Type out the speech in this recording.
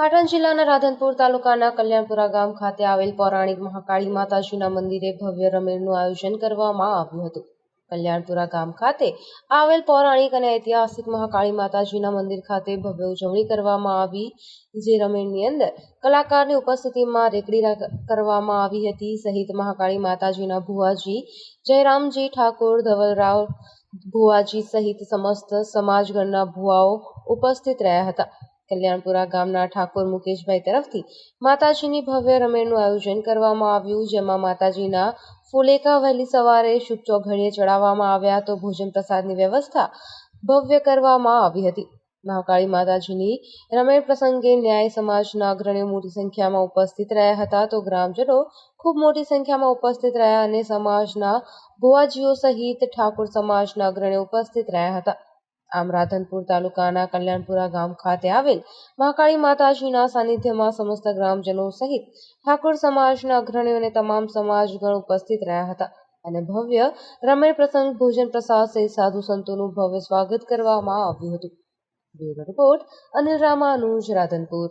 આણંદ જિલ્લાના રાધનપુર તાલુકાના કલ્યાણપુરા ગામ ખાતે આવેલ પૌરાણિક મહાકાળી માતાજીના મંદિરે ભવ્ય રમેરનું આયોજન કરવામાં આવ્યું હતું. કલ્યાણપુરા ગામ ખાતે આવેલ પૌરાણિક અને ઐતિહાસિક મહાકાળી માતાજીના મંદિર ખાતે ભવ્ય ઉજવણી કરવામાં આવી, જે રમેણની અંદર કલાકારની ઉપસ્થિતિમાં રેકડી કરવામાં આવી હતી. સહિત મહાકાળી માતાજીના ભુવાજી જયરામજી ઠાકોર, ધવલરાવ ભુવાજી સહિત સમસ્ત સમાજગણના ભુવાઓ ઉપસ્થિત રહ્યા હતા. કલ્યાણપુરા ગામના ઠાકોર મુકેશભાઈ તરફથી માતાજીની ભવ્ય રમેણનું આયોજન કરવામાં આવ્યું, જેમાં માતાજીના ફુલેકા વહેલી સવારે શુભ ચોઘડીએ ચડાવવામાં આવ્યા તો ભોજન પ્રસાદની વ્યવસ્થા ભવ્ય કરવામાં આવી હતી. મહાકાળી માતાજીની રમેણ પ્રસંગે ન્યાય સમાજના અગ્રણીઓ મોટી સંખ્યામાં ઉપસ્થિત રહ્યા હતા તો ગ્રામજનો ખૂબ મોટી સંખ્યામાં ઉપસ્થિત રહ્યા અને સમાજના ભુવાજીઓ સહિત ઠાકોર સમાજના અગ્રણીઓ ઉપસ્થિત રહ્યા હતા. આમ રાધનપુર તાલુકાના કલ્યાણપુરા ગામ ખાતે આવેલ મહાકાળી માતાજીના સાનિધ્યમાં સમસ્ત ગ્રામજનો સહિત ઠાકોર સમાજના અગ્રણીઓ અને તમામ સમાજગણ ઉપસ્થિત રહ્યા હતા અને ભવ્ય રમણ પ્રસંગ ભોજન પ્રસાદ સહિત સાધુ સંતોનું ભવ્ય સ્વાગત કરવામાં આવ્યું હતું. Bureau report Anil Ramanuj, Radhanpur.